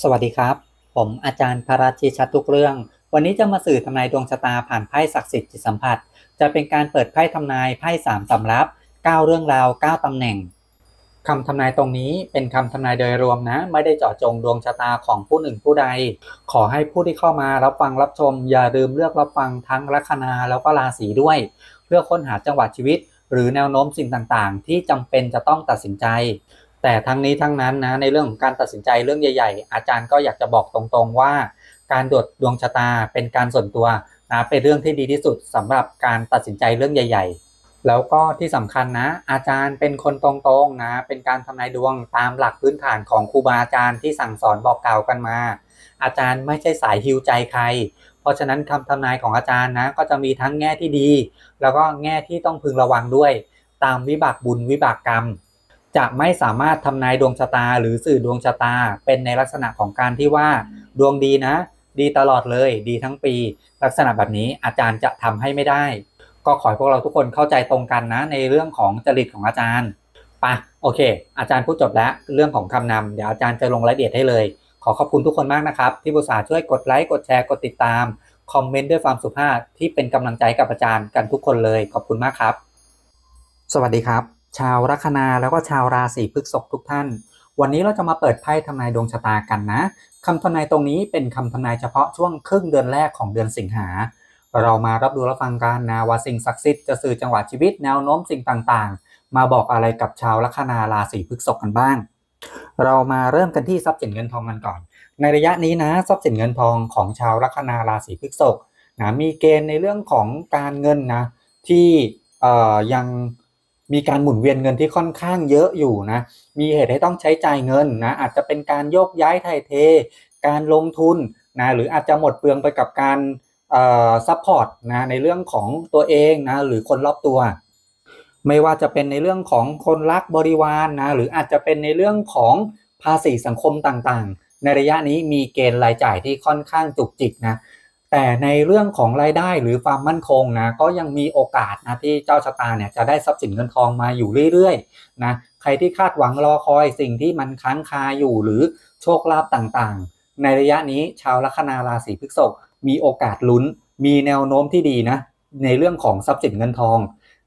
สวัสดีครับ ผมอาจารย์พระราชิชัดทุกเรื่อง วันนี้จะมาสื่อทำนายดวงชะตาผ่านไพ่ศักดิ์สิทธิ์จิตสัมผัส จะเป็นการเปิดไพ่ทำนายไพ่สามสำรับ9เรื่องราว9ตำแหน่งคำทำนายตรงนี้เป็นคำทำนายโดยรวมนะ ไม่ได้เจาะจงดวงชะตาของผู้หนึ่งผู้ใด ขอให้ผู้ที่เข้ามารับฟังรับชม อย่าลืมเลือกรับฟังทั้งลัคนาแล้วก็ราศีด้วย เพื่อค้นหาจังหวะชีวิต หรือแนวโน้มสิ่งต่างๆ ที่จำเป็นจะต้องตัดสินใจ แต่ทั้งนี้ทั้งนั้นนะในเรื่องของการตัดสินใจเรื่องใหญ่ ๆ อาจารย์ก็อยากจะบอกตรงๆว่า การตรวจดวงชะตาเป็นการส่วนตัวนะเป็นเรื่องที่ดีที่สุดสำหรับการตัดสินใจเรื่องใหญ่ ๆ แล้วก็ที่สำคัญนะ อาจารย์เป็นคนตรงๆนะเป็นการทำนายดวงตามหลักพื้นฐานของครูบาอาจารย์ที่สั่งสอนบอกกล่าวกันมา อาจารย์ไม่ใช่สายฮิวใจใคร เพราะฉะนั้นคำทำนายของอาจารย์นะก็จะมีทั้งแง่ที่ดี แล้วก็แง่ที่ต้องพึงระวังด้วย ตามวิบากบุญวิบากกรรม จะไม่สามารถทำนายดวงชะตาหรือสื่อดวงชะตาเป็นในลักษณะของการที่ว่า ดวงดีนะ ดีตลอดเลย ดีทั้งปี ลักษณะแบบนี้อาจารย์จะทำให้ไม่ได้ ก็ขอให้พวกเราทุกคนเข้าใจตรงกันนะ ในเรื่องของจริตของอาจารย์ปะโอเค อาจารย์พูดจบแล้วเรื่องของคำนำเดี๋ยวอาจารย์จะลงรายละเอียดให้เลย ขอขอบคุณทุกคนมากนะครับ ที่บุษาห์ช่วยกดไลค์กดแชร์กดติดตามคอมเมนต์ด้วยความสุภาพที่เป็นกำลังใจกับอาจารย์กันทุกคนเลย ขอบคุณมากครับ สวัสดีครับ ชาวลัคนาแล้วก็ชาวราศีพฤษภทุกท่าน วันนี้เราจะมาเปิดไพ่ทำนายดวงชะตากันนะคำทำนายตรงนี้เป็นคำทำนายเฉพาะช่วงครึ่งเดือนแรกของเดือนสิงหา เรามารับดูรับฟังกันนะว่าสิ่งศักดิ์สิทธิ์จะสื่อจังหวะชีวิตแนวโน้มสิ่งต่างๆ มาบอกอะไรกับชาวลัคนาราศีพฤษภกันบ้าง เรามาเริ่มกันที่ทรัพย์สินเงินทองกันก่อน ในระยะนี้นะทรัพย์สินเงินทองของชาวลัคนาราศีพฤษภนะมีเกณฑ์ในเรื่องของการเงินนะที่ยัง มีการหมุนเวียนเงินที่ค่อนข้างเยอะอยู่นะ มีเหตุให้ต้องใช้จ่ายเงินนะ อาจจะเป็นการโยกย้ายไถ่เท การลงทุนนะ หรืออาจจะหมดเปลืองไปกับการซัพพอร์ตนะ ในเรื่องของตัวเองนะ หรือคนรอบตัว ไม่ว่าจะเป็นในเรื่องของคนรักบริวารนนะ หรืออาจจะเป็นในเรื่องของภาษีสังคมต่างๆ ในระยะนี้มีเกณฑ์รายจ่ายที่ค่อนข้างจุกจิกนะ แต่ในเรื่องของรายได้หรือความมั่นคงนะก็ยังมีโอกาสนะที่เจ้าชะตาเนี่ยจะได้ทรัพย์สินเงินทองมาอยู่เรื่อยๆนะใครที่คาดหวังรอคอยสิ่งที่มันค้างคาอยู่หรือโชคลาภต่างๆ ในระยะนี้ชาวลัคนาราศีพฤษภมีโอกาสลุ้น มีแนวโน้มที่ดีนะในเรื่องของทรัพย์สินเงินทอง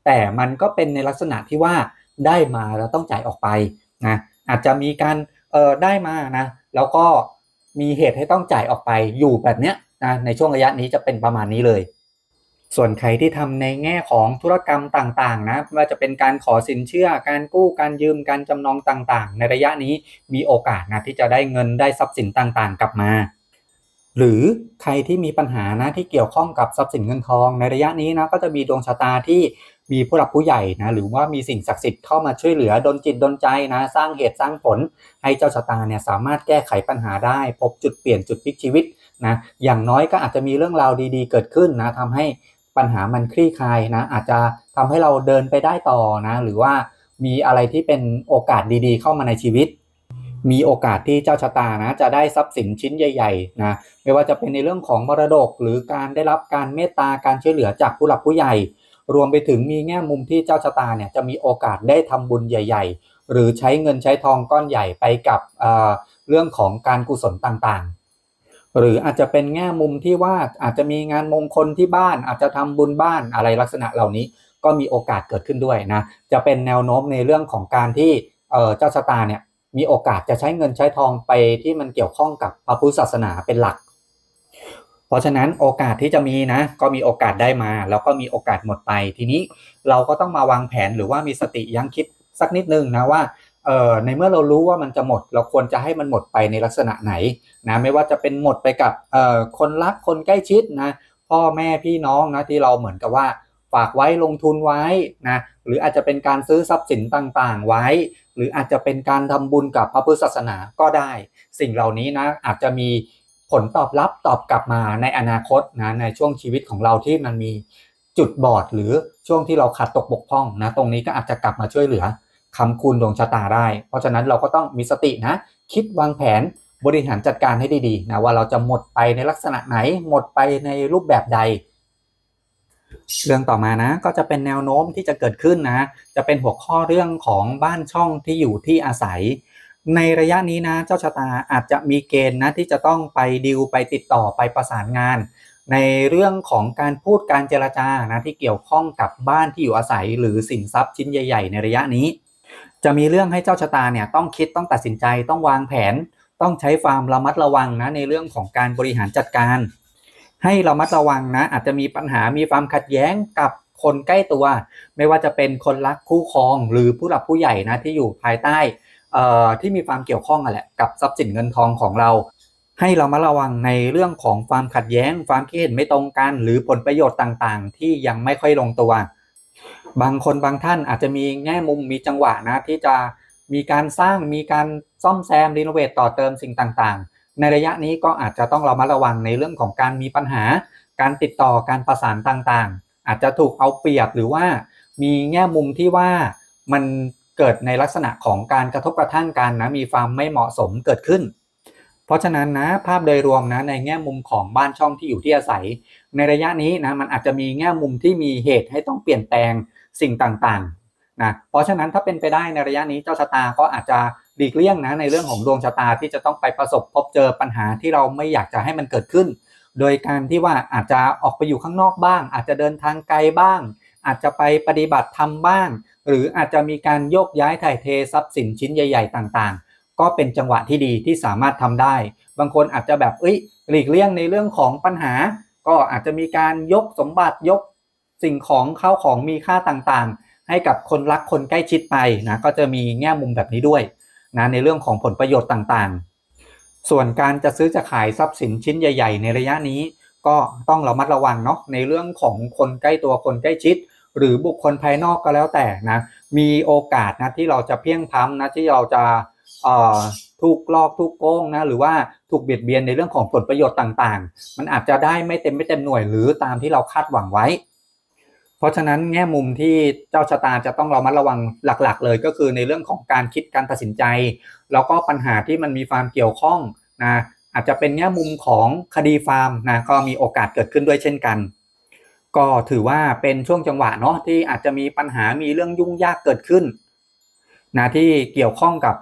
แต่มันก็เป็นในลักษณะที่ว่าได้มาแล้วต้องจ่ายออกไปนะอาจจะมีการเออได้มานะแล้วก็มีเหตุให้ต้องจ่ายออกไปอยู่แบบเนี้ย นะในช่วงระยะนี้จะเป็นประมาณนี้เลย ส่วนใครที่ทำในแง่ของธุรกรรมต่างๆนะว่าจะเป็นการขอสินเชื่อการกู้การยืมการจำนองต่างๆ ในระยะนี้มีโอกาสนะที่จะได้เงินได้ทรัพย์สินต่างๆ กลับมาหรือใครที่มีปัญหานะที่เกี่ยวข้องกับทรัพย์สินเงินทอง ในระยะนี้นะก็จะมีดวงชะตาที่มีผู้หลักผู้ใหญ่นะหรือว่ามีสิ่งศักดิ์สิทธิ์เข้ามาช่วยเหลือดลจิตดลใจนะสร้างเหตุสร้างผล ให้เจ้าชะตาเนี่ยสามารถแก้ไขปัญหาได้ พบจุดเปลี่ยนจุดพลิกชีวิต นะอย่างน้อยก็อาจจะมีเรื่องราวดีๆ เกิดขึ้นนะทำให้ปัญหามันคลี่คลายนะอาจจะทำให้เราเดินไปได้ต่อนะหรือว่ามีอะไรที่เป็นโอกาสดีๆ เข้ามาในชีวิต มีโอกาสที่เจ้าชะตานะจะได้ทรัพย์สินชิ้นใหญ่ๆนะไม่ว่าจะเป็นในเรื่องของมรดก หรือการได้รับการเมตตาการช่วยเหลือจากผู้หลักผู้ใหญ่ รวมไปถึงมีแง่มุมที่เจ้าชะตาเนี่ยจะมีโอกาสได้ทำบุญใหญ่ ๆ หรือใช้เงินใช้ทองก้อนใหญ่ไปกับเเรื่องของการกุศลต่างๆ หรืออาจจะเป็นแง่มุมที่ว่าอาจจะมีงานมงคลที่บ้าน อาจจะทำบุญบ้านอะไรลักษณะเหล่านี้ก็มีโอกาสเกิดขึ้นด้วยนะ จะเป็นแนวโน้มในเรื่องของการที่เจ้าชะตาเนี่ยมีโอกาสจะใช้เงินใช้ทองไปที่มันเกี่ยวข้องกับพระพุทธศาสนาเป็นหลัก เพราะฉะนั้นโอกาสที่จะมีนะ ก็มีโอกาสได้มา แล้วก็มีโอกาสหมดไปทีนี้เราก็ต้องมาวางแผนหรือว่ามีสติยั้งคิดสักนิดนึงนะว่า เอ่อในเมื่อเรารู้ว่ามันจะหมด เราควรจะให้มันหมดไปในลักษณะไหนนะไม่ว่าจะเป็นหมดไปกับเอ่อคนรักคนใกล้ชิดนะพ่อแม่พี่น้องนะที่เราเหมือนกับว่าฝากไว้ลงทุนไว้นะหรืออาจจะเป็นการซื้อทรัพย์สินต่างๆไว้ หรืออาจจะเป็นการทำบุญกับพระพุทธศาสนาก็ได้ สิ่งเหล่านี้นะอาจจะมีผลตอบรับตอบกลับมาในอนาคตนะในช่วงชีวิตของเราที่มันมีจุดบอดหรือช่วงที่เราขาดตกบกพร่องนะตรงนี้ก็อาจจะกลับมาช่วยเหลือ คำคูณดวงชะตาได้ เพราะฉะนั้นเราก็ต้องมีสตินะ คิดวางแผนบริหารจัดการให้ดีๆนะว่าเราจะหมดไปในลักษณะไหนหมดไปในรูปแบบใด เรื่องต่อมานะ ก็จะเป็นแนวโน้มที่จะเกิดขึ้นนะ จะเป็นหัวข้อเรื่องของบ้านช่องที่อยู่ที่อาศัย ในระยะนี้นะเจ้าชะตาอาจจะมีเกณฑ์นะที่จะต้องไปดิวไปติดต่อไปประสานงาน ในเรื่องของการพูดการเจรจานะที่เกี่ยวข้องกับบ้านที่อยู่อาศัย หรือสินทรัพย์ชิ้นใหญ่ ๆ ในระยะนี้ จะมีเรื่องให้เจ้าชะตาเนี่ยต้องคิดต้องตัดสินใจต้องวางแผน ต้องใช้ความระมัดระวังนะในเรื่องของการบริหารจัดการ ให้ระมัดระวังนะ อาจจะมีปัญหามีความขัดแย้งกับคนใกล้ตัว ไม่ว่าจะเป็นคนรักคู่ครองหรือผู้หลักผู้ใหญ่นะที่อยู่ภายใต้เอ่อที่มีความเกี่ยวข้องอะแหละกับทรัพย์สินเงินทองของเรา ให้เรามาระวังในเรื่องของความขัดแย้ง ความคิดเห็นไม่ตรงกัน หรือผลประโยชน์ต่างๆ ที่ยังไม่ค่อยลงตัว บางคนบางท่านอาจจะมีแง่มุมมีจังหวะนะที่จะมีการสร้างมีการซ่อมแซมรีโนเวทต่อเติมสิ่งต่างๆ ในระยะนี้ก็อาจจะต้องเรามาระวังในเรื่องของการมีปัญหา การติดต่อการประสานต่างๆ อาจจะถูกเอาเปรียบหรือว่ามีแง่มุมที่ว่ามันเกิดในลักษณะของการกระทบกระทั่งกันนะมีความไม่เหมาะสมเกิดขึ้น เพราะฉะนั้นนะภาพโดยรวมนะในแง่มุมของบ้านช่องที่อยู่ที่อาศัย ในระยะนี้นะมันอาจจะมีแง่มุมที่มีเหตุให้ต้องเปลี่ยนแปลง สิ่งต่างๆนะเพราะฉะนั้นถ้าเป็นไปได้ในระยะนี้เจ้าชะตาก็อาจจะหลีกเลี่ยงนะในเรื่องของดวงชะตาที่จะต้องไปประสบพบเจอปัญหาที่เราไม่อยากจะให้มันเกิดขึ้น โดยการที่ว่าอาจจะออกไปอยู่ข้างนอกบ้าง อาจจะเดินทางไกลบ้าง อาจจะไปปฏิบัติธรรมบ้าง หรืออาจจะมีการโยกย้ายถ่ายเททรัพย์สินชิ้นใหญ่ ๆ ต่างๆ ก็เป็นจังหวะที่ดีที่สามารถทำได้ บางคนอาจจะแบบเอ้ยหลีกเลี่ยงในเรื่องของปัญหา ก็อาจจะมีการยกสมบัติยก สิ่งของเข้าของมีค่าต่างๆ ให้กับคนรักคนใกล้ชิดไปนะก็จะมีแง่มุมแบบนี้ด้วยนะในเรื่องของผลประโยชน์ต่างๆ ส่วนการจะซื้อจะขายทรัพย์สินชิ้นใหญ่ ๆ ในระยะนี้ ก็ต้องระมัดระวังเนาะในเรื่องของคนใกล้ตัวคนใกล้ชิด หรือบุคคลภายนอกก็แล้วแต่นะมีโอกาสนะที่เราจะเพี้ยงพ้ำนะที่เราจะถูกลอกถูกโกงนะหรือว่าถูกเบียดเบียนในเรื่องของผลประโยชน์ต่างๆ มันอาจจะได้ไม่เต็มไม่เต็มหน่วยหรือตามที่เราคาดหวังไว้ ราะฉะนั้นแง่มุมที่เจ้าชะตาจะต้องเรามัดระวังหลักๆ เลยก็คือในเรื่องของการคิดการตัดสินใจ แล้วก็ปัญหาที่มันมีความเกี่ยวข้องนะอาจจะเป็นแง่มุมของคดีฟาร์มนะก็มีโอกาสเกิดขึ้นด้วยเช่นกัน ก็ถือว่าเป็นช่วงจังหวะเนาะที่อาจจะมีปัญหามีเรื่องยุ่งยากเกิดขึ้นนะที่เกี่ยวข้องกับ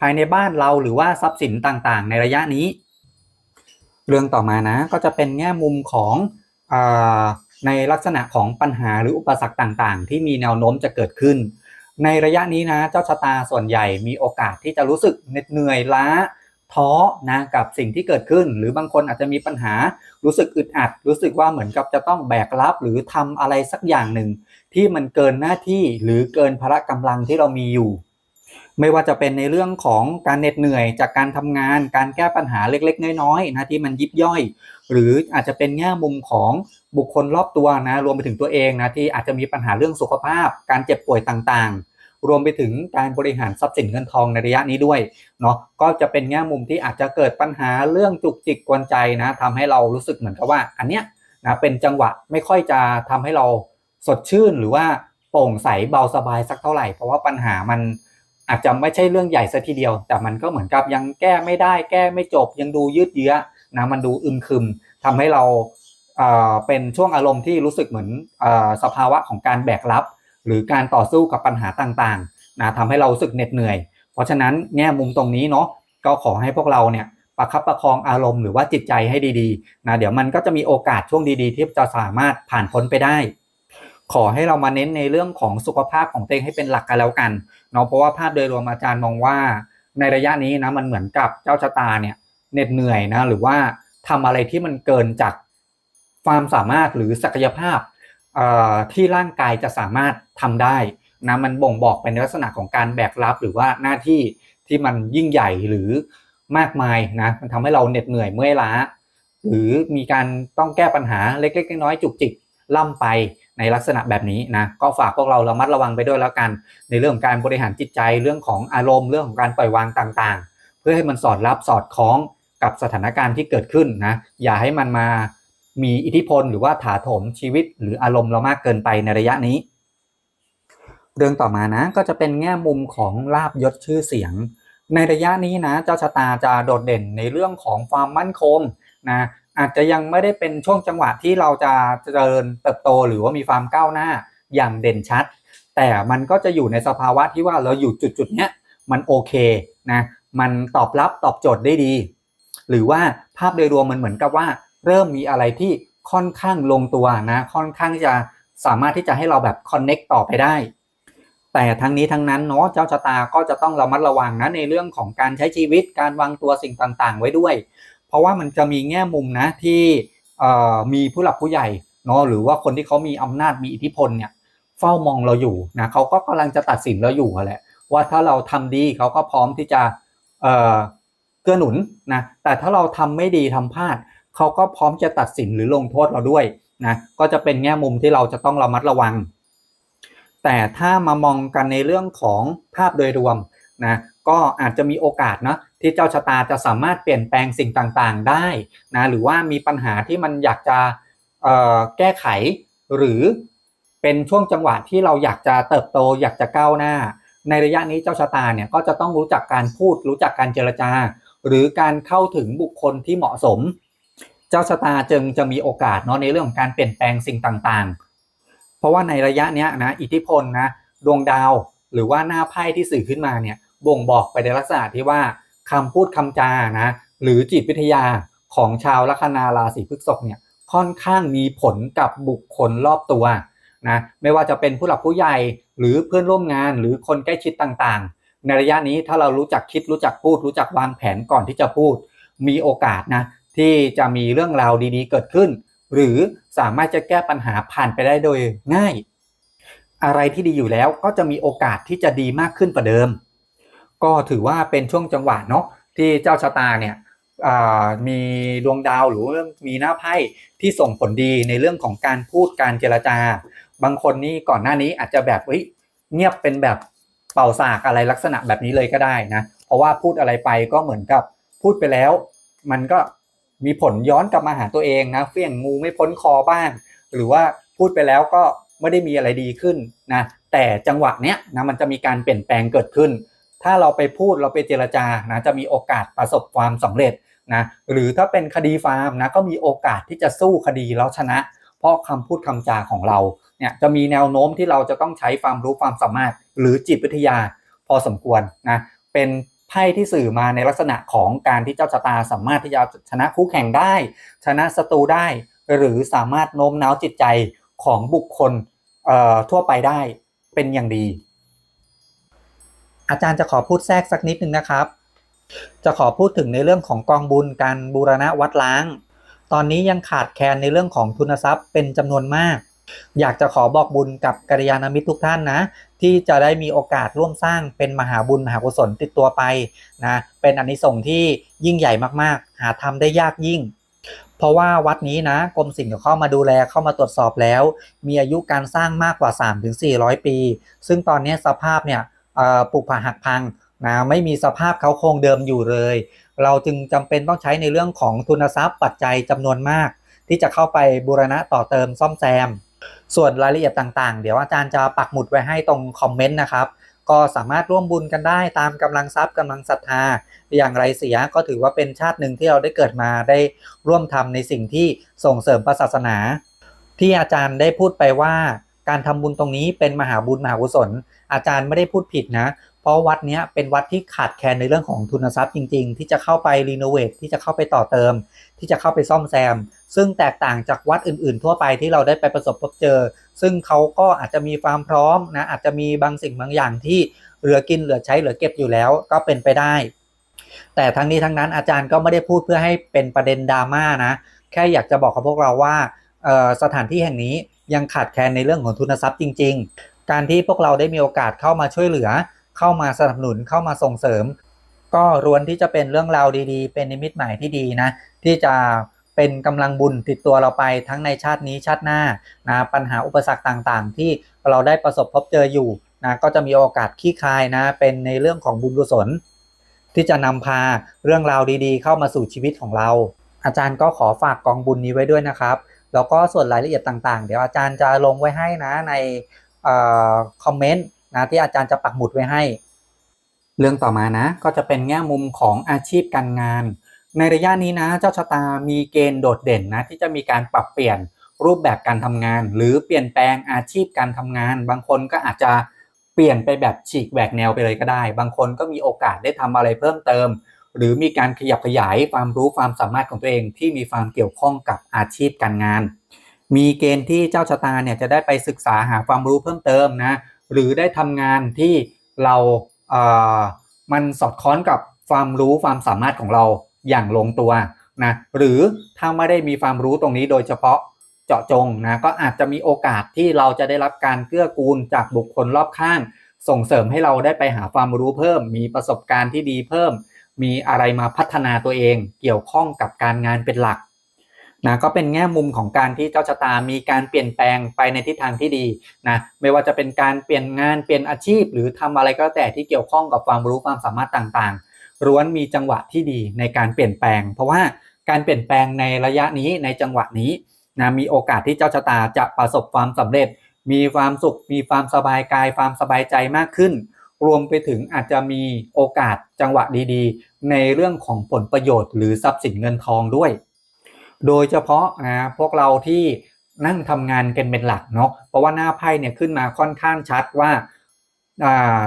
ภายในบ้านเราหรือว่าทรัพย์สินต่างๆ ในระยะนี้ เรื่องต่อมานะก็จะเป็นแง่มุมของ ในลักษณะของปัญหาหรืออุปสรรคต่างๆ ที่มีแนวโน้มจะเกิดขึ้น ในระยะนี้นะเจ้าชะตาส่วนใหญ่มีโอกาสที่จะรู้สึกเหน็ดเหนื่อยล้าท้อนะกับสิ่งที่เกิดขึ้น หรือบางคนอาจจะมีปัญหารู้สึกอึดอัด รู้สึกว่าเหมือนกับจะต้องแบกรับหรือทำอะไรสักอย่างหนึ่ง ที่มันเกินหน้าที่หรือเกินพละกำลังที่เรามีอยู่ ไม่ว่าจะเป็นในเรื่องของการเหน็ดเหนื่อยจากการทำงาน การแก้ปัญหาเล็กๆ น้อยๆนะที่มันยิบย่อย หรืออาจจะเป็นแง่มุมของบุคคลรอบตัวนะรวมไปถึงตัวเองนะที่อาจจะมีปัญหาเรื่องสุขภาพ การเจ็บป่วยต่างๆ รวมไปถึงการบริหารทรัพย์สินเงินทองในระยะนี้ด้วยเนาะก็จะเป็นแง่มุมที่อาจจะเกิดปัญหาเรื่องจุกจิกกวนใจนะทำให้เรารู้สึกเหมือนกับว่า อันเนี้ยนะเป็นจังหวะไม่ค่อยจะทำให้เราสดชื่นหรือว่าโปร่งใสเบาสบายสักเท่าไหร่ เพราะว่าปัญหามัน อาจจะไม่ใช่เรื่องใหญ่ซะทีเดียว แต่มันก็เหมือนกับยังแก้ไม่ได้ แก้ไม่จบ ยังดูยืดเยื้อนะมันดูอึมครึมทำให้เราเอ่อเป็นช่วงอารมณ์ที่รู้สึกเหมือนอ่สภาวะของการแบกรับ หรือการต่อสู้กับปัญหาต่างๆนะทำให้เราสึกเหน็ดเหนื่อย เพราะฉะนั้นแง่มุมตรงนี้เนาะก็ขอให้พวกเราเนี่ยประคับประคองอารมณ์หรือว่าจิตใจให้ดีๆนะเดี๋ยวมันก็จะมีโอกาสช่วงดีๆ ที่จะสามารถผ่านพ้นไปได้ ขอให้เรามาเน้นในเรื่องของสุขภาพของตัวเองให้เป็นหลักกันแล้วกันเนาะเพราะว่าภาพโดยรวมอาจารย์มองว่า ในระยะนี้นะมันเหมือนกับเจ้าชะตาเนี่ยเหน็ดเหนื่อยนะหรือว่าทำอะไรที่มันเกินจากความสามารถหรือศักยภาพที่ร่างกายจะสามารถทำได้นะมันบ่งบอกเป็นลักษณะของการแบกรับหรือว่าหน้าที่ที่มันยิ่งใหญ่หรือมากมายนะมันทำให้เราเหน็ดเหนื่อยเมื่อยล้า หรือมีการต้องแก้ปัญหาเล็กๆน้อยๆจุกจิกล่ำไป ในลักษณะแบบนี้นะก็ฝากพวกเราระมัดระวังไปด้วยแล้วกัน ในเรื่องการบริหารจิตใจเรื่องของอารมณ์เรื่องของการปล่อยวางต่างๆ เพื่อให้มันสอดรับสอดคล้องกับสถานการณ์ที่เกิดขึ้นนะอย่าให้มันมามีอิทธิพลหรือว่าถาถมชีวิต หรืออารมณ์เรามากเกินไปในระยะนี้ เรื่องต่อมานะก็จะเป็นแง่มุมของลาบยศชื่อเสียง ในระยะนี้นะเจ้าชะตาจะโดดเด่นในเรื่องของความมั่นคงนะ อาจจะยังไม่ได้เป็นช่วงจังหวะที่เราจะเจริญเติบโตหรือว่ามีความก้าวหน้าอย่างเด่นชัด แต่มันก็จะอยู่ในสภาวะที่ว่าเราอยู่จุดๆเนี้ยมันโอเคนะมันตอบรับตอบโจทย์ได้ดี หรือว่าภาพโดยรวมมันเหมือนกับว่า เริ่มมีอะไรที่ค่อนข้างลงตัวนะค่อนข้างจะสามารถที่จะให้เราแบบคอนเน็กต่อไปได้ แต่ทั้งนี้ทั้งนั้นเนาะเจ้าชะตาก็จะต้องระมัดระวังนะในเรื่องของการใช้ชีวิตการวางตัวสิ่งต่างๆ ไว้ด้วย เพราะว่ามันจะมีแง่มุมนะที่มีผู้หลักผู้ใหญ่เนาะหรือว่าคนที่เขามีอำนาจมีอิทธิพลเนี่ยเฝ้ามองเราอยู่นะเขาก็กำลังจะตัดสินเราอยู่แหละว่าถ้าเราทำดีเขาก็พร้อมที่จะเออกื้อหนุนนะแต่ถ้าเราทำไม่ดีทำพลาดเขาก็พร้อมจะตัดสินหรือลงโทษเราด้วยนะก็จะเป็นแง่มุมที่เราจะต้องระมัดระวัง แต่ถ้ามามองกันในเรื่องของภาพโดยรวมนะ ก็อาจจะมีโอกาสเนาะที่เจ้าชะตาจะสามารถเปลี่ยนแปลงสิ่งต่างๆได้นะหรือว่ามีปัญหาที่มันอยากจะแก้ไข หรือเป็นช่วงจังหวะที่เราอยากจะเติบโตอยากจะก้าวหน้า ในระยะนี้เจ้าชะตาเนี่ยก็จะต้องรู้จักการพูด รู้จักการเจรจา หรือการเข้าถึงบุคคลที่เหมาะสม เจ้าชะตาจึงจะมีโอกาสเนาะในเรื่องของการเปลี่ยนแปลงสิ่งต่างๆ เพราะว่าในระยะนี้นะอิทธิพลนะดวงดาวหรือว่าหน้าไพ่ที่สื่อขึ้นมาเนี่ย บ่งบอกไปในลักษณะที่ว่าคำพูดคำจานะหรือจิตวิทยาของชาวลัคนาราศีพฤษภเนี่ยค่อนข้างมีผลกับบุคคลรอบตัวนะไม่ว่าจะเป็นผู้หลักผู้ใหญ่หรือเพื่อนร่วมงานหรือคนใกล้ชิดต่างๆ ในระยะนี้ถ้าเรารู้จักคิดรู้จักพูด รู้จักวางแผนก่อนที่จะพูด มีโอกาสนะที่จะมีเรื่องราวดีๆ เกิดขึ้น หรือสามารถจะแก้ปัญหาผ่านไปได้โดยง่าย อะไรที่ดีอยู่แล้วก็จะมีโอกาสที่จะดีมากขึ้นกว่าเดิม ก็ถือว่าเป็นช่วงจังหวะเนาะที่เจ้าชะตาเนี่ยมีดวงดาวหรือมีหน้าไพ่ที่ส่งผลดีในเรื่องของการพูดการเจรจา บางคนนี่ก่อนหน้านี้อาจจะแบบเงียบเป็นแบบเป่าสากอะไรลักษณะแบบนี้เลยก็ได้นะเพราะว่าพูดอะไรไปก็เหมือนกับพูดไปแล้ว มันก็มีผลย้อนกลับมาหาตัวเองนะเฟี้ยงงูไม่พ้นคอบ้าง หรือว่าพูดไปแล้วก็ไม่ได้มีอะไรดีขึ้นนะแต่จังหวะเนี้ยนะมันจะมีการเปลี่ยนแปลงเกิดขึ้น ถ้าเราไปพูดเราไปเจรจานะจะมีโอกาสประสบความสำเร็จนะหรือถ้าเป็นคดีฟาร์มนะก็มีโอกาสที่จะสู้คดีแล้วชนะ เพราะคำพูดคำจาของเราเนี่ยจะมีแนวโน้มที่เราจะต้องใช้ความรู้ความสามารถ หรือจิตวิทยาพอสมควรนะเป็นไพ่ที่สื่อมาในลักษณะของการที่เจ้าชะตาสามารถที่จะชนะคู่แข่งได้ ชนะศัตรูได้ หรือสามารถโน้มน้าวจิตใจของบุคคลทั่วไปได้เป็นอย่างดี อาจารย์จะขอพูดแทรกสักนิดนึงนะครับ จะขอพูดถึงในเรื่องของกองบุญการบูรณะวัดล้าง ตอนนี้ยังขาดแคลนในเรื่องของทุนทรัพย์เป็นจำนวนมาก อยากจะขอบอกบุญกับกัลยาณมิตรทุกท่านนะ ที่จะได้มีโอกาสร่วมสร้างเป็นมหาบุญมหากุศลติดตัวไปนะเป็นอนนิสงส์ที่ยิ่งใหญ่มากๆ หาทำได้ยากยิ่งเพราะว่าวัดนี้นะกรมศิลป์เข้ามาดูแลเข้ามาตรวจสอบแล้ว มีอายุการสร้างมากกว่า 3-400 ปี ซึ่งตอนนี้สภาพเนี่ย ปลูกผ่าหักพังนะไม่มีสภาพเขาโครงเดิมอยู่เลย เราจึงจำเป็นต้องใช้ในเรื่องของทุนทรัพย์ปัจจัยจำนวนมาก ที่จะเข้าไปบูรณะต่อเติมซ่อมแซม ส่วนรายละเอียดต่างๆ เดี๋ยวอาจารย์จะปักหมุดไว้ให้ตรงคอมเมนต์นะครับก็สามารถร่วมบุญกันได้ตามกำลังทรัพย์กำลังศรัทธา อย่างไรเสียก็ถือว่าเป็นชาติหนึ่งที่เราได้เกิดมาได้ร่วมทำในสิ่งที่ส่งเสริมศาสนา ที่อาจารย์ได้พูดไปว่า การทำบุญตรงนี้เป็นมหาบุญมหากุศล อาจารย์ไม่ได้พูดผิดนะ เพราะวัดนี้เป็นวัดที่ขาดแคลนในเรื่องของทุนทรัพย์จริง ๆ ที่จะเข้าไปรีโนเวทที่จะเข้าไปต่อเติม ที่จะเข้าไปซ่อมแซม ซึ่งแตกต่างจากวัดอื่น ๆ ทั่วไปที่เราได้ไปประสบพบเจอ ซึ่งเขาก็อาจจะมีความพร้อมนะอาจจะมีบางสิ่งบางอย่างที่เหลือกินเหลือใช้เหลือเก็บอยู่แล้วก็เป็นไปได้ แต่ทั้งนี้ทั้งนั้นอาจารย์ก็ไม่ได้พูดเพื่อให้เป็นประเด็นดราม่านะแค่อยากจะบอกกับพวกเราว่าสถานที่แห่งนี้ ยังขาดแคลนในเรื่องของทุนทรัพย์จริง ๆ การที่พวกเราได้มีโอกาสเข้ามาช่วยเหลือ เข้ามาสนับสนุนเข้ามาส่งเสริม ก็รวนที่จะเป็นเรื่องราวดีๆ เป็นนิมิตหมายที่ดีนะที่จะเป็นกำลังบุญติดตัวเราไปทั้งในชาตินี้ชาติหน้านะปัญหาอุปสรรคต่างๆ ที่เราได้ประสบพบเจออยู่นะก็จะมีโอกาสขี้คายนะเป็นในเรื่องของบุญกุศล ที่จะนำพาเรื่องราวดีๆ เข้ามาสู่ชีวิตของเรา อาจารย์ก็ขอฝากกองบุญนี้ไว้ด้วยนะครับ แล้วก็ส่วนรายละเอียดต่างๆ เดี๋ยวอาจารย์จะลงไว้ให้นะในคอมเมนต์นะที่อาจารย์จะปักหมุดไว้ให้ เรื่องต่อมานะก็จะเป็นแง่มุมของอาชีพการงาน ในระยะนี้นะเจ้าชะตามีเกณฑ์โดดเด่นนะที่จะมีการปรับเปลี่ยนรูปแบบการทำงาน หรือเปลี่ยนแปลงอาชีพการทำงาน บางคนก็อาจจะเปปลี่ยนไปแบบฉีกแหวกแนวไปเลยก็ได้ บางคนก็มีโอกาสได้ทำอะไรเพิ่มเติม หรือมีการขยับขยายความรู้ความสามารถของตัวเองที่มีความเกี่ยวข้องกับอาชีพการงาน มีเกณฑ์ที่เจ้าชะตาเนี่ยจะได้ไปศึกษาหาความรู้เพิ่มเติมนะหรือได้ทำงานที่เราเอ่อมันสอดคล้องกับความรู้ความสามารถของเราอย่างลงตัวนะหรือถ้าไม่ได้มีความรู้ตรงนี้โดยเฉพาะเจาะจงนะก็อาจจะมีโอกาสที่เราจะได้รับการเกื้อกูลจากบุคคลรอบข้าง ส่งเสริมให้เราได้ไปหาความรู้เพิ่ม มีประสบการณ์ที่ดีเพิ่ม มีอะไรมาพัฒนาตัวเองเกี่ยวข้องกับการงานเป็นหลักนะก็เป็นแง่มุมของการที่เจ้าชะตามีการเปลี่ยนแปลงไปในทิศทางที่ดีนะไม่ว่าจะเป็นการเปลี่ยนงานเปลี่ยนอาชีพ หรือทำอะไรก็แต่ที่เกี่ยวข้องกับความรู้ความสามารถต่างๆล้วนมีจังหวะที่ดีในการเปลี่ยนแปลง เพราะว่าการเปลี่ยนแปลงในระยะนี้ในจังหวะนี้นะมีโอกาสที่เจ้าชะตาจะประสบความสำเร็จ มีความสุข มีความสบายกาย ความสบายใจมากขึ้น รวมไปถึงอาจจะมีโอกาสจังหวะดีๆ ในเรื่องของผลประโยชน์หรือทรัพย์สินเงินทองด้วย โดยเฉพาะนะพวกเราที่นั่งทำงานกันเป็นหลักเนาะเพราะว่าหน้าไพ่เนี่ยขึ้นมาค่อนข้างชัดว่า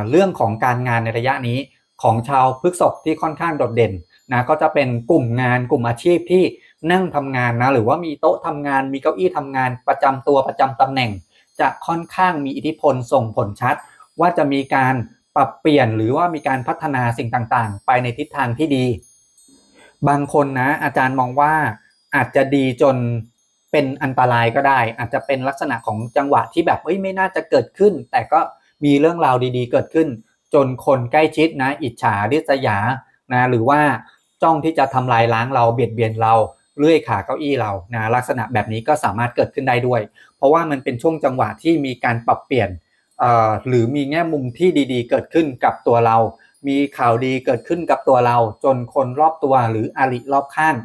เรื่องของการงานในระยะนี้ของชาวพฤกษภที่ค่อนข้างโดดเด่นนะก็จะเป็นกลุ่มงานกลุ่มอาชีพที่นั่งทำงานนะหรือว่ามีโต๊ะทำงานมีเก้าอี้ทำงานประจำตัวประจำตำแหน่ง จะค่อนข้างมีอิทธิพลส่งผลชัด ว่าจะมีการ ปรับเปลี่ยนหรือว่ามีการพัฒนาสิ่งต่างๆ ไปในทิศทางที่ดี บางคนนะอาจารย์มองว่าอาจจะดีจนเป็นอันตรายก็ได้ อาจจะเป็นลักษณะของจังหวะที่แบบเอ้ยไม่น่าจะเกิดขึ้น แต่ก็มีเรื่องราวดีๆ เกิดขึ้น จนคนใกล้ชิดนะ อิจฉาริษยานะหรือว่าจ้องที่จะทำลายล้างเราเบียดเบียนเราเลื่อยขาเก้าอี้เรานะลักษณะแบบนี้ก็สามารถเกิดขึ้นได้ด้วย เพราะว่ามันเป็นช่วงจังหวะที่มีการปรับเปลี่ยน หรือมีแง่มุมที่ดีๆ เกิดขึ้นกับตัวเรา มีข่าวดีเกิดขึ้นกับตัวเรา จนคนรอบตัวหรืออาริรอบข้าง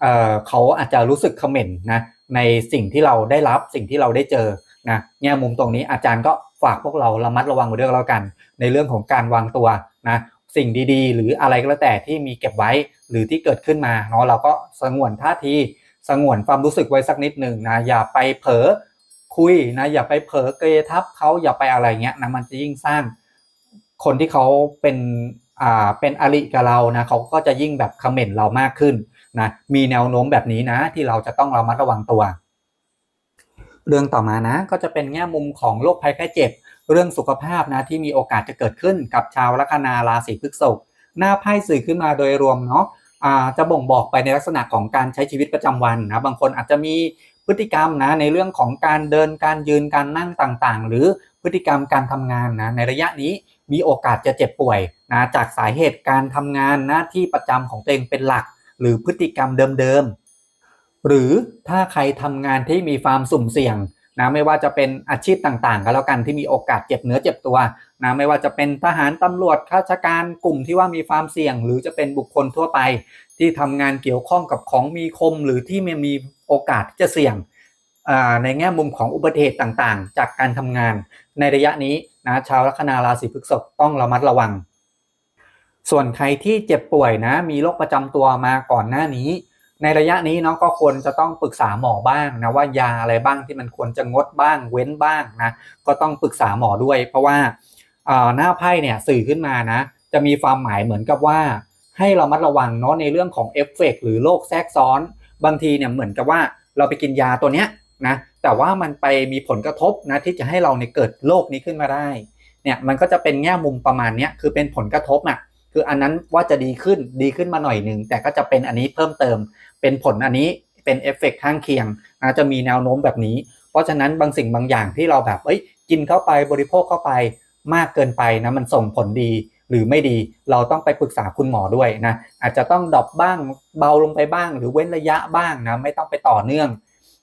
เเขาอาจจะรู้สึกคอมเมนต์นะในสิ่งที่เราได้รับสิ่งที่เราได้เจอนะแง่มุมตรงนี้อาจารย์ก็ฝากพวกเราระมัดระวังไว้ด้วยแล้วกัน ในเรื่องของการวางตัวนะสิ่งดีๆ หรืออะไรก็แล้วแต่ที่มีเก็บไว้หรือที่เกิดขึ้นมาเนาะเราก็สงวนท่าทีสงวนความรู้สึกไว้สักนิดหนึ่งนะอย่าไปเผลอ คุยนะอย่าไปเผลอเกยทับเขาอย่าไปอะไรเงี้ยนะมันจะยิ่งสร้างคนที่เขาเป็นอ่าเป็นอริกับเรานะเขาก็จะยิ่งแบบคอมเมนต์เรามากขึ้นนะมีแนวโน้มแบบนี้นะที่เราจะต้องระมัดระวังตัว เรื่องต่อมานะก็จะเป็นแง่มุมของโรคภัยไข้เจ็บ เรื่องสุขภาพนะที่มีโอกาสจะเกิดขึ้นกับชาวลัคนาราศีพฤษภหน้าไพ่สื่อขึ้นมาโดยรวมเนาะจะบ่งบอกไปในลักษณะของการใช้ชีวิตประจำวันนะบางคนอาจจะมี พฤติกรรมนะในเรื่องของการเดินการยืนการนั่งต่างๆ หรือพฤติกรรมการทำงานนะในระยะนี้มีโอกาสจะเจ็บป่วยนะจากสาเหตุการทำงานหน้าที่ประจำของตัวเองเป็นหลัก หรือพฤติกรรมเดิมๆหรือถ้าใครทำงานที่มีความสุ่มเสี่ยงนะไม่ว่าจะเป็นอาชีพต่างๆ ก็แล้วกันที่มีโอกาสเจ็บเนื้อเจ็บตัวนะไม่ว่าจะเป็นทหารตำรวจข้าราชการกลุ่มที่ว่ามีความเสี่ยง หรือจะเป็นบุคคลทั่วไป ที่ทำงานเกี่ยวข้องกับของมีคม หรือที่ไม่มีโอกาสที่จะเสี่ยงในแง่มุมของอุบัติเหตุต่างๆ จากการทำงานในระยะนี้นะชาวลัคนาราศีพฤษภต้องระมัดระวัง ส่วนใครที่เจ็บป่วยนะมีโรคประจำตัวมาก่อนหน้านี้ ในระยะนี้เนาะก็ควรจะต้องปรึกษาหมอบ้างนะว่ายาอะไรบ้างที่มันควรจะงดบ้างเว้นบ้างนะก็ต้องปรึกษาหมอด้วย เพราะว่าหน้าไพ่เนี่ยสื่อขึ้นมานะจะมีความหมายเหมือนกับว่า ให้เรามัดระวังเนาะในเรื่องของเอฟเฟกหรือโรคแทรกซ้อน บางทีเนี่ยเหมือนกับว่าเราไปกินยาตัวเนี้ยนะแต่ว่ามันไปมีผลกระทบนะที่จะให้เราเนี่ยเกิดโรคนี้ขึ้นมาได้เนี่ยมันก็จะเป็นแง่มุมประมาณนี้คือเป็นผลกระทบอะคืออันนั้นว่าจะดีขึ้นดีขึ้นมาหน่อยหนึ่งแต่ก็จะเป็นอันนี้เพิ่มเติม เป็นผลอันนี้เป็นเอฟเฟกข้างเคียงนะจะมีแนวโน้มแบบนี้ เพราะฉะนั้นบางสิ่งบางอย่างที่เราแบบเอ้ยกินเข้าไปบริโภคเข้าไปมากเกินไปนะมันส่งผลดี หรือไม่ดีเราต้องไปปรึกษาคุณหมอด้วยนะอาจจะต้องดรอปบ้างเบาลงไปบ้าง หรือเว้นระยะบ้างนะไม่ต้องไปต่อเนื่อง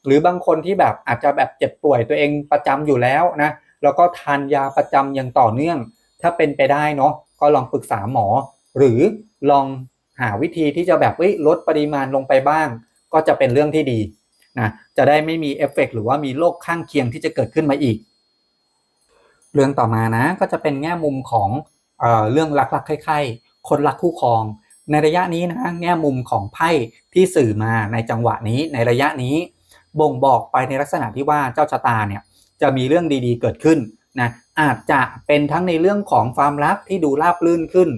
หรือบางคนที่แบบอาจจะแบบเจ็บป่วยตัวเองประจำอยู่แล้วนะแล้วก็ทานยาประจำอย่างต่อเนื่อง ถ้าเป็นไปได้เนาะก็ลองปรึกษาหมอ หรือลองหาวิธีที่จะแบบลดปริมาณลงไปบ้าง ก็จะเป็นเรื่องที่ดีนะจะได้ไม่มีเอฟเฟกหรือว่ามีโรคข้างเคียงที่จะเกิดขึ้นมาอีก เรื่องต่อมานะก็จะเป็นแง่มุมของ เรื่องรักๆใคร่ๆคนรักคู่ครอง ในระยะนี้นะแง่มุมของไพ่ที่สื่อมาในจังหวะนี้ในระยะนี้ บ่งบอกไปในลักษณะที่ว่าเจ้าชะตาเนี่ยจะมีเรื่องดีๆเกิดขึ้นนะอาจจะเป็นทั้งในเรื่องของความรักที่ดูราบรื่นขึ้น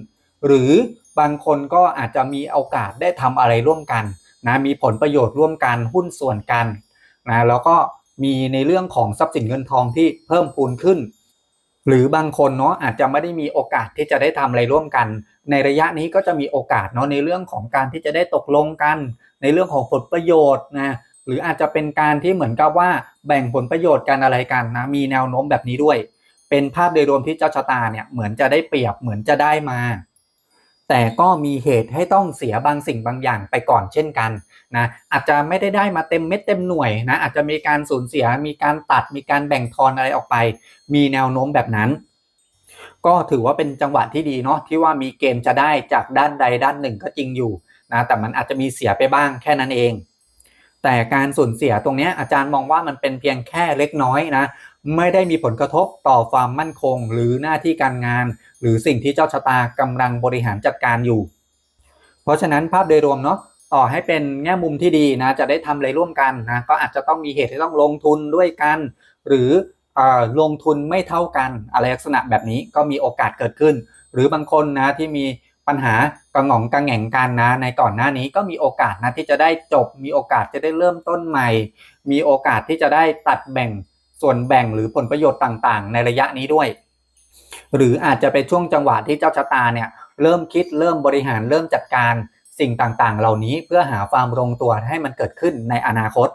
หรือบางคนก็อาจจะมีโอกาสได้ทำอะไรร่วมกันนะมีผลประโยชน์ร่วมกันหุ้นส่วนกันนะแล้วก็มีในเรื่องของทรัพย์สินเงินทองที่เพิ่มพูนขึ้น หรือบางคนเนาะอาจจะไม่ได้มีโอกาสที่จะได้ทำอะไรร่วมกัน ในระยะนี้ก็จะมีโอกาสเนาะในเรื่องของการที่จะได้ตกลงกัน ในเรื่องของผลประโยชน์นะหรืออาจจะเป็นการที่เหมือนกับว่าแบ่งผลประโยชน์กันอะไรกันนะมีแนวโน้มแบบนี้ด้วย เป็นภาพโดยรวมที่เจ้าชะตาเนี่ยเหมือนจะได้เปรียบเหมือนจะได้มา แต่ก็มีเหตุให้ต้องเสียบางสิ่งบางอย่างไปก่อนเช่นกันนะอาจจะไม่ได้ได้มาเต็มเม็ดเต็มหน่วยนะอาจจะมีการสูญเสียมีการตัดมีการแบ่งทอนอะไรออกไป มีแนวโน้มแบบนั้น ก็ถือว่าเป็นจังหวะที่ดีเนาะที่ว่ามีเกณฑ์จะได้จากด้านใดด้านหนึ่งก็จริงอยู่นะแต่มันอาจจะมีเสียไปบ้างแค่นั้นเอง แต่การสูญเสียตรงนี้อาจารย์มองว่ามันเป็นเพียงแค่เล็กน้อยนะ ไม่ได้มีผลกระทบต่อความมั่นคง หรือหน้าที่การงาน หรือสิ่งที่เจ้าชะตากำลังบริหารจัดการอยู่ เพราะฉะนั้นภาพโดยรวมเนาะต่อให้เป็นแง่มุมที่ดีนะจะได้ทำอะไรร่วมกันนะก็อาจจะต้องมีเหตุที่ต้องลงทุนด้วยกัน หรืออลงทุนไม่เท่ากันอะไรลักษณะแบบนี้ก็มีโอกาสเกิดขึ้น หรือบางคนนะที่มีปัญหากระหง่องกระแหง่งกันนะในก่อนหน้านี้ก็มีโอกาสนะที่จะได้จบ มีโอกาสจะได้เริ่มต้นใหม่ มีโอกาสที่จะได้ตัดแบ่ง ส่วนแบ่งหรือผลประโยชน์ต่างๆ ในระยะนี้ด้วย หรืออาจจะเป็นช่วงจังหวะที่เจ้าชะตาเนี่ยเริ่มคิดเริ่มบริหารเริ่มจัดการสิ่งต่างๆ เหล่านี้เพื่อหาความลงตัวให้มันเกิดขึ้นในอนาคต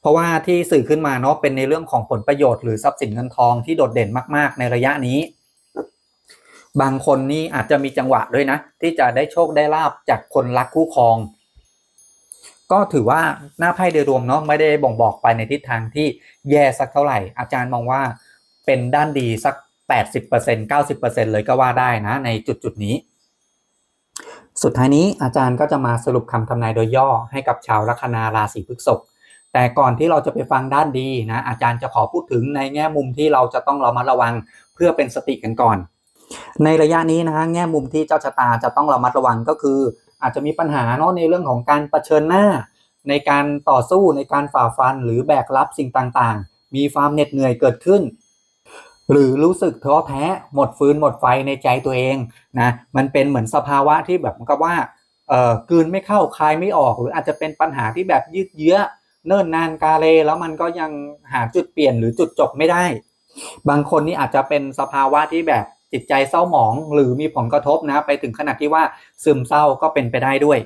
เพราะว่าที่สื่อขึ้นมาเนาะเป็นในเรื่องของผลประโยชน์หรือทรัพย์สินเงินทองที่โดดเด่นมาก ๆ ในระยะนี้ บางคนนี่อาจจะมีจังหวะด้วยนะ ที่จะได้โชคได้ลาบจากคนรักคู่ครอง ก็ถือว่าหน้าไพ่โดยรวมเนาะไม่ได้บ่งบอกไปในทิศทางที่แย่สักเท่าไหร่ อาจารย์มองว่าเป็นด้านดีสัก 80% 90%เลยก็ว่าได้นะในจุดจุดนี้ สุดท้ายนี้อาจารย์ก็จะมาสรุปคำทำนายโดยย่อให้กับชาวลัคนาราศีพฤษภแต่ก่อนที่เราจะไปฟังด้านดีนะอาจารย์จะขอพูดถึงในแง่มุมที่เราจะต้องระมัดระวังเพื่อเป็นสติกันก่อน ในระยะนี้นะแง่มุมที่เจ้าชะตาจะต้องระมัดระวังก็คือ อาจจะมีปัญหาเนาะในเรื่องของการปรเชิญหน้า ในการต่อสู้ในการฝ่าฟันหรือแบกรับสิ่งต่างๆ มีความเหน็ดเหนื่อยเกิดขึ้น หรือรู้สึกท้อแท้หมดฟืนหมดไฟในใจตัวเองนะมันเป็นเหมือนสภาวะที่แบบกับว่าเอ่อกืนไม่เข้าคายไม่ออก หรืออาจจะเป็นปัญหาที่แบบยืดเยื้อเนิ่นนานกาเลแล้วมันก็ยังหาจุดเปลี่ยนหรือจุดจบไม่ได้ บางคนนี่อาจจะเป็นสภาวะที่แบบ จิตใจเศร้าหมองหรือมีผลกระทบนะไปถึงขนาดที่ว่าซึมเศร้าก็เป็นไปได้ด้วย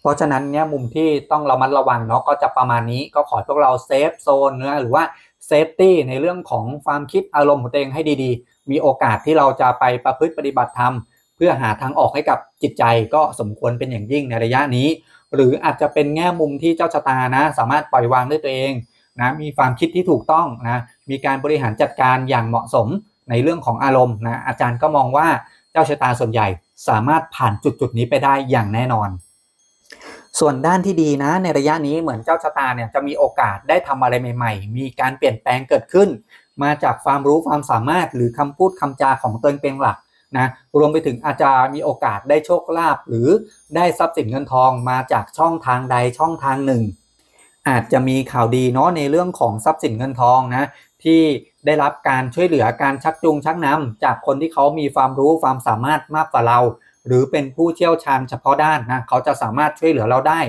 เพราะฉะนั้นเนี่ยมุมที่ต้องเระมัดระวังเนาะก็จะประมาณนี้ก็ขอพวกเราเซฟโซนนะหรือว่าเซฟตี้ในเรื่องของความคิดอารมณ์ของตัวเองให้ดีๆ มีโอกาสที่เราจะไปประพฤติปฏิบัติธรรม เพื่อหาทางออกให้กับจิตใจก็สมควรเป็นอย่างยิ่งในระยะนี้ หรืออาจจะเป็นแง่มุมที่เจ้าชะตานะ สามารถปล่อยวางด้วยตัวเองนะมีความคิดที่ถูกต้องนะมีการบริหารจัดการอย่างเหมาะสม ในเรื่องของอารมณ์นะอาจารย์ก็มองว่าเจ้าชะตาส่วนใหญ่สามารถผ่านจุดจุดนี้ไปได้อย่างแน่นอน ส่วนด้านที่ดีนะ ในระยะนี้เหมือนเจ้าชะตาเนี่ยจะมีโอกาสได้ทำอะไรใหม่ ๆ มีการเปลี่ยนแปลงเกิดขึ้น มาจากความรู้ความสามารถหรือคำพูดคำจาของตนเป็นหลักนะรวมไปถึงอาจจะมีโอกาสได้โชคลาภหรือได้ทรัพย์สินเงินทองมาจากช่องทางใดช่องทางหนึ่ง อาจจะมีข่าวดีเนาะในเรื่องของทรัพย์สินเงินทองนะ ที่ได้รับการช่วยเหลือการชักจูงชักนำจากคนที่เขามีความรู้ความสามารถมากกว่าเรา หรือเป็นผู้เชี่ยวชาญเฉพาะด้านนะเขาจะสามารถช่วยเหลือเราได้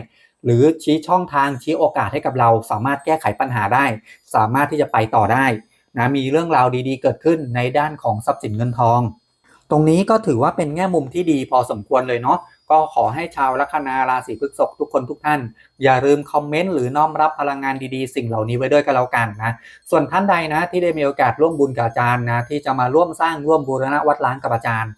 หรือชี้ช่องทางชี้โอกาสให้กับเรา สามารถแก้ไขปัญหาได้ สามารถที่จะไปต่อได้นะมีเรื่องราวดีๆ เกิดขึ้นในด้านของทรัพย์สินเงินทอง ตรงนี้ก็ถือว่าเป็นแง่มุมที่ดีพอสมควรเลยเนาะ ก็ขอให้ชาวลัคนาราศีพฤษภทุกคนทุกท่าน อย่าลืมคอมเมนต์หรือน้อมรับพลังงานดีๆ สิ่งเหล่านี้ไว้ด้วยกันแล้วกันนะ ส่วนท่านใดนะที่ได้มีโอกาสร่วมบุญกับอาจารย์นะที่จะมาร่วมสร้างร่วมบูรณะวัดล้างกับอาจารย์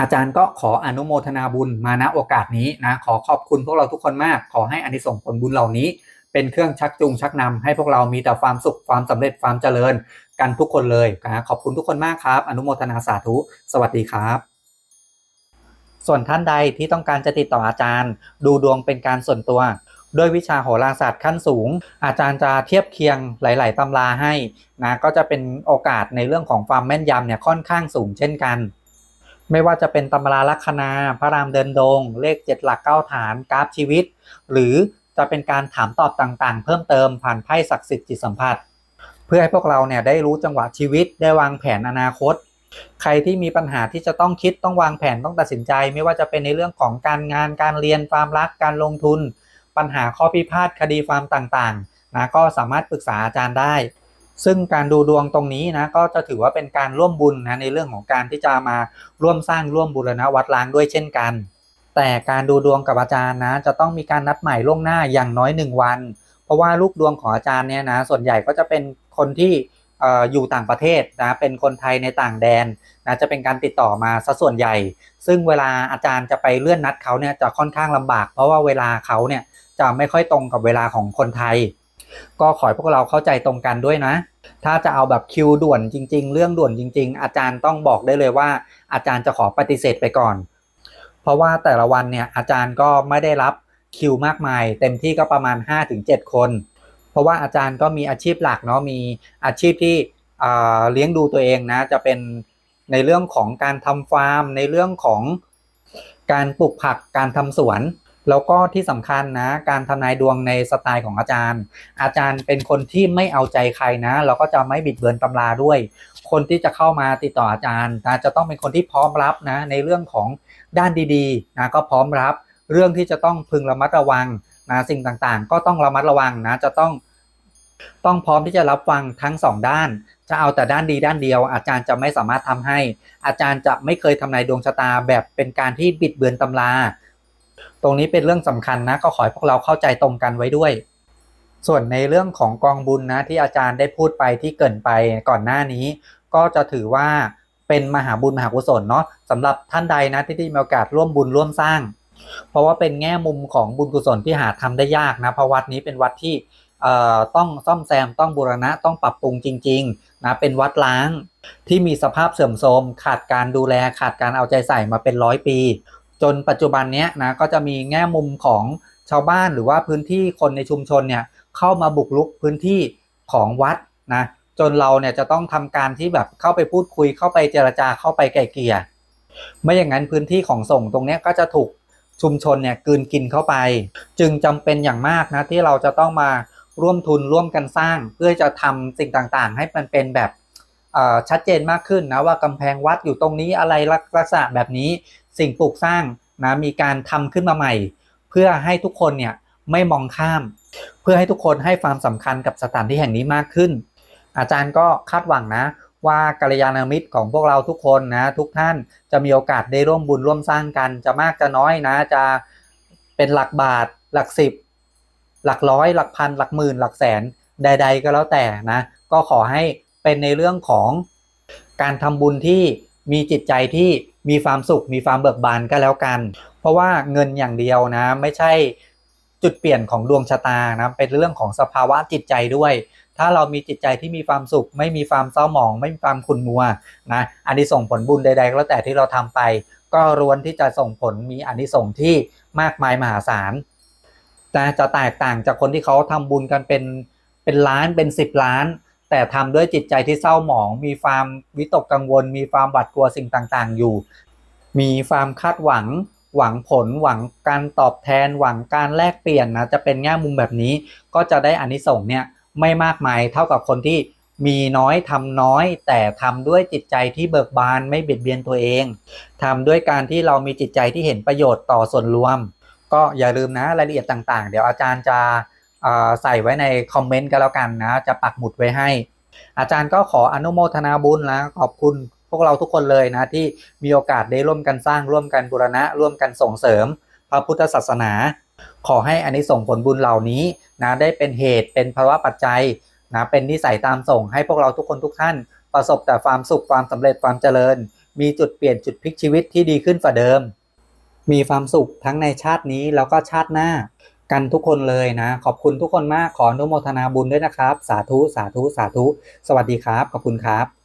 อาจารย์ก็ขออนุโมทนาบุญมาณโอกาสนี้นะขอขอบคุณพวกเราทุกคนมาก ขอให้อานิสงส์ผลบุญเหล่านี้ เป็นเครื่องชักจูงชักนำให้พวกเรามีแต่ความสุขความสำเร็จความเจริญ กันทุกคนเลยนะขอบคุณทุกคนมากครับ อนุโมทนาสาธุ สวัสดีครับ ส่วนท่านใดที่ต้องการจะติดต่ออาจารย์ ดูดวงเป็นการส่วนตัว ด้วยวิชาโหราศาสตร์ขั้นสูง อาจารย์จะเทียบเคียงหลาย ๆตำราให้นะก็จะเป็นโอกาสในเรื่องของความแม่นยำเนี่ยค่อนข้างสูงเช่นกันไม่ว่าจะเป็นตำราลัคนา พระรามเดินดง เลขเจ็ดหลักเก้าฐาน กราฟชีวิต หรือจะเป็นการถามตอบต่างๆ เพิ่มเติมผ่านไพ่ศักดิ์สิทธิ์จิตสัมผัส เพื่อให้พวกเราเนี่ยได้รู้จังหวะชีวิตได้วางแผนอนาคต ใครที่มีปัญหาที่จะต้องคิดต้องวางแผนต้องตัดสินใจ ไม่ว่าจะเป็นในเรื่องของการงานการเรียนความรักการลงทุน ปัญหาข้อพิพาทคดีความต่างๆนะก็สามารถปรึกษาอาจารย์ได้ ซึ่งการดูดวงตรงนี้นะก็จะถือว่าเป็นการร่วมบุญนะในเรื่องของการที่จะมาร่วมสร้างร่วมบูรณะวัดล้างด้วยเช่นกัน แต่การดูดวงกับอาจารย์นะจะต้องมีการนัดหมายล่วงหน้าอย่างน้อยหนึ่งวัน เพราะว่าลูกดวงของอาจารย์เนี่ยนะส่วนใหญ่ก็จะเป็นคนที่ อยู่ต่างประเทศนะเป็นคนไทยในต่างแดนนะจะเป็นการติดต่อมาซะส่วนใหญ่ ซึ่งเวลาอาจารย์จะไปเลื่อนนัดเขาเนี่ยจะค่อนข้างลำบาก เพราะว่าเวลาเขาเนี่ยจะไม่ค่อยตรงกับเวลาของคนไทย ก็ขอให้พวกเราเข้าใจตรงกันด้วยนะ ถ้าจะเอาแบบคิวด่วนจริง ๆ เรื่องด่วนจริง ๆ อาจารย์ต้องบอกได้เลยว่า อาจารย์จะขอปฏิเสธไปก่อน เพราะว่าแต่ละวันเนี่ยอาจารย์ก็ไม่ได้รับคิวมากมาย เต็มที่ก็ประมาณ 5-7 คน เพราะว่าอาจารย์ก็มีอาชีพหลักเนาะมีอาชีพที่เลี้ยงดูตัวเองนะจะเป็นในเรื่องของการทำฟาร์ม ในเรื่องของการปลูกผักการทำสวน แล้วก็ที่สำคัญนะการทำนายดวงในสไตล์ของอาจารย์ อาจารย์เป็นคนที่ไม่เอาใจใครนะแล้วก็จะไม่บิดเบือนตำราด้วย คนที่จะเข้ามาติดต่ออาจารย์นะจะต้องเป็นคนที่พร้อมรับนะในเรื่องของด้านดีๆนะก็พร้อมรับ เรื่องที่จะต้องพึงระมัดระวังนะสิ่งต่างๆ ก็ต้องระมัดระวังนะจะต้อง ต้องพร้อมที่จะรับฟังทั้งสองด้าน จะเอาแต่ด้านดีด้านเดียว อาจารย์จะไม่สามารถทำให้ อาจารย์จะไม่เคยทำนายดวงชะตาแบบเป็นการที่บิดเบือนตำรา ตรงนี้เป็นเรื่องสำคัญนะก็ขอให้พวกเราเข้าใจตรงกันไว้ด้วย ส่วนในเรื่องของกองบุญนะที่อาจารย์ได้พูดไปที่เกินไปก่อนหน้านี้ ก็จะถือว่าเป็นมหาบุญมหากุศลเนาะสำหรับท่านใดนะที่ได้มีโอกาสร่วมบุญร่วมสร้าง เพราะว่าเป็นแง่มุมของบุญกุศลที่หาทำได้ยากนะเพราะวัดนี้เป็นวัดที่ ต้องซ่อมแซมต้องบูรณะต้องปรับปรุงจริงๆนะเป็นวัดล้างที่มีสภาพเสื่อมโทรมขาดการดูแลขาดการเอาใจใส่มาเป็นร้อยปี จนปัจจุบันเนี้ยนะก็จะมีแง่มุมของชาวบ้านหรือว่าพื้นที่คนในชุมชนเนี่ยเข้ามาบุกรุกพื้นที่ของวัดนะจนเราเนี่ยจะต้องทำการที่แบบเข้าไปพูดคุยเข้าไปเจรจาเข้าไปไกลเกลี่ยไม่อย่างนั้นพื้นที่ของส่งตรงนี้ก็จะถูกชุมชนเนี่ยกืนกินเข้าไป จึงจำเป็นอย่างมากนะที่เราจะต้องมา ร่วมทุนร่วมกันสร้าง เพื่อจะทำสิ่งต่างๆ ให้มันเป็นแบบชัดเจนมากขึ้นนะว่ากำแพงวัดอยู่ตรงนี้อะไรลักษณะแบบนี้สิ่งปลูกสร้างนะมีการทำขึ้นมาใหม่ เพื่อให้ทุกคนเนี่ยไม่มองข้าม เพื่อให้ทุกคนให้ความสำคัญกับสถานที่แห่งนี้มากขึ้น อาจารย์ก็คาดหวังนะว่ากัลยาณมิตรของพวกเราทุกคนนะทุกท่านจะมีโอกาสได้ร่วมบุญร่วมสร้างกัน จะมากจะน้อยนะจะเป็นหลักบาทหลักสิบ หลักร้อยหลักพันหลักหมื่นหลักแสนใด ๆ ก็แล้วแต่นะก็ขอให้เป็นในเรื่องของการทำบุญที่มีจิตใจที่มีความสุขมีความเบิกบานก็แล้วกัน เพราะว่าเงินอย่างเดียวนะ ไม่ใช่จุดเปลี่ยนของดวงชะตานะเป็นเรื่องของสภาวะจิตใจด้วย ถ้าเรามีจิตใจที่มีความสุข ไม่มีความเศร้าหมอง ไม่มีความขุ่นมัวนะอันนี้ส่งผลบุญใดๆก็แล้วแต่ที่เราทำไป ก็รวนที่จะส่งผลมีอานิสงส์ที่มากมายมหาศาล แต่จะแตกต่างจากคนที่เขาทำบุญกันเป็นเป็นล้านเป็นสิบล้าน แต่ทำด้วยจิตใจที่เศร้าหมอง มีความวิตกกังวล มีความหวาดกลัวสิ่งต่างๆ อยู่ มีความคาดหวัง หวังผลหวังการตอบแทน หวังการแลกเปลี่ยนนะจะเป็นแง่มุมแบบนี้ ก็จะได้อานิสงส์เนี่ยไม่มากมายเท่ากับคนที่มีน้อยทำน้อย แต่ทำด้วยจิตใจที่เบิกบานไม่เบียดเบียนตัวเองทำด้วยการที่เรามีจิตใจที่เห็นประโยชน์ต่อส่วนรวม ก็อย่าลืมนะรายละเอียดต่างๆ เดี๋ยวอาจารย์จะใส่ไว้ในคอมเมนต์ก็แล้วกันนะ จะปักหมุดไว้ให้ อาจารย์ก็ขออนุโมทนาบุญนะขอบคุณพวกเราทุกคนเลยนะ ที่มีโอกาสได้ร่วมกันสร้างร่วมกันบูรณะ ร่วมกันส่งเสริม พระพุทธศาสนา ขอให้อานิสงส์ผลบุญเหล่านี้นะได้เป็นเหตุเป็นภาวะปัจจัยนะเป็นนิสัยตามส่งให้พวกเราทุกคนทุกท่าน ประสบแต่ความสุขความสำเร็จความเจริญ มีจุดเปลี่ยนจุดพลิกชีวิตที่ดีขึ้นกว่าเดิม มีความสุขทั้งในชาตินี้แล้วก็ชาติหน้ากันทุกคนเลยนะ ขอบคุณทุกคนมากขออนุโมทนาบุญด้วยนะครับ สาธุ สาธุ สาธุ สวัสดีครับ ขอบคุณครับ